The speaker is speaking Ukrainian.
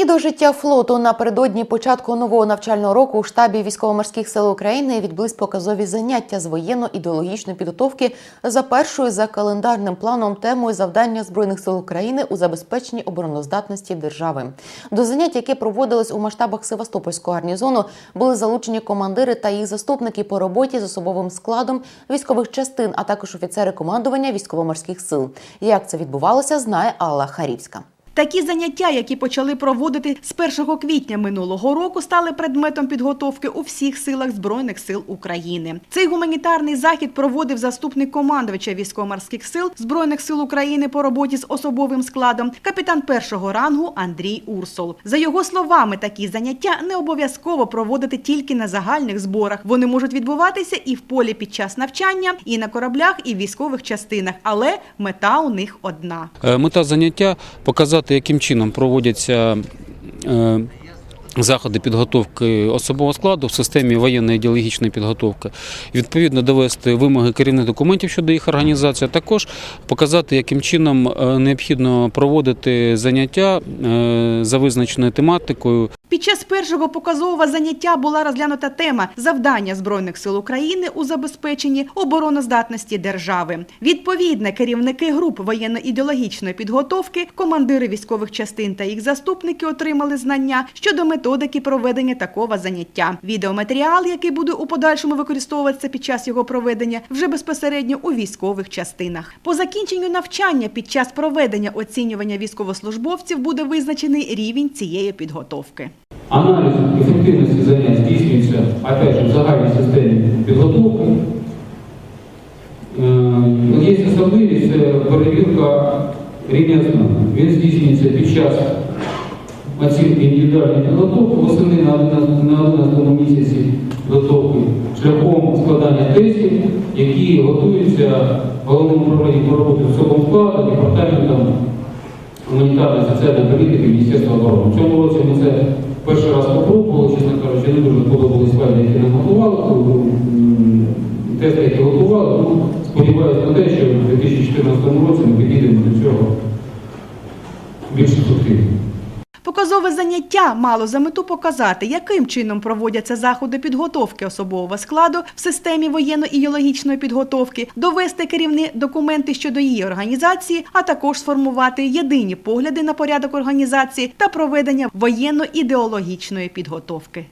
І до життя флоту напередодні початку нового навчального року у штабі військово-морських сил України відбулись показові заняття з воєнно-ідеологічної підготовки за першою за календарним планом темою завдання збройних сил України у забезпеченні обороноздатності держави. До занять, які проводились у масштабах Севастопольського гарнізону, були залучені командири та їх заступники по роботі з особовим складом військових частин, а також офіцери командування військово-морських сил. Як це відбувалося, знає Алла Харівська. Такі заняття, які почали проводити з 1 квітня минулого року, стали предметом підготовки у всіх силах Збройних сил України. Цей гуманітарний захід проводив заступник командувача військово-морських сил Збройних сил України по роботі з особовим складом, капітан першого рангу Андрій Урсол. За його словами, такі заняття не обов'язково проводити тільки на загальних зборах. Вони можуть відбуватися і в полі під час навчання, і на кораблях, і в військових частинах. Але мета у них одна. Е, Мета заняття показати, яким чином проводяться е, заходи підготовки особового складу в системі воєнної ідеологічної підготовки, відповідно довести вимоги керівних документів щодо їх організації, а також показати, яким чином е, необхідно проводити заняття е, за визначеною тематикою. Під час першого показового заняття була розглянута тема завдання Збройних сил України у забезпеченні обороноздатності держави. Відповідно, керівники груп воєнно-ідеологічної підготовки, командири військових частин та їх заступники отримали знання щодо методики проведення такого заняття. Відеоматеріал, який буде у подальшому використовуватися під час його проведення, вже безпосередньо у військових частинах. По закінченню навчання під час проведення оцінювання військовослужбовців буде визначений рівень цієї підготовки. Аналіз ефективності занять здійснюється, опять же, в загальній системі підготовки. Е, Є особливість це перевірка рівня знань. Він здійснюється під час оцінки індивідуальної підготовки восени на 11 на 11 місяці підготовки шляхом складання тестів, які готуються головному управлінні по роботі з особовим складом, департаментом гуманітарної соціальної політики Міністерства оборони. В цьому році ми це перший раз попробували, чесно кажучи, не дуже подобались файли, які нам готували, тести, які готували. Ну, сподіваюся на те, що в 2014 році ми підійдемо до цього більш ефективно. Показове заняття мало за мету показати, яким чином проводяться заходи підготовки особового складу в системі воєнно-ідеологічної підготовки, довести керівні документи щодо її організації, а також сформувати єдині погляди на порядок організації та проведення воєнно-ідеологічної підготовки.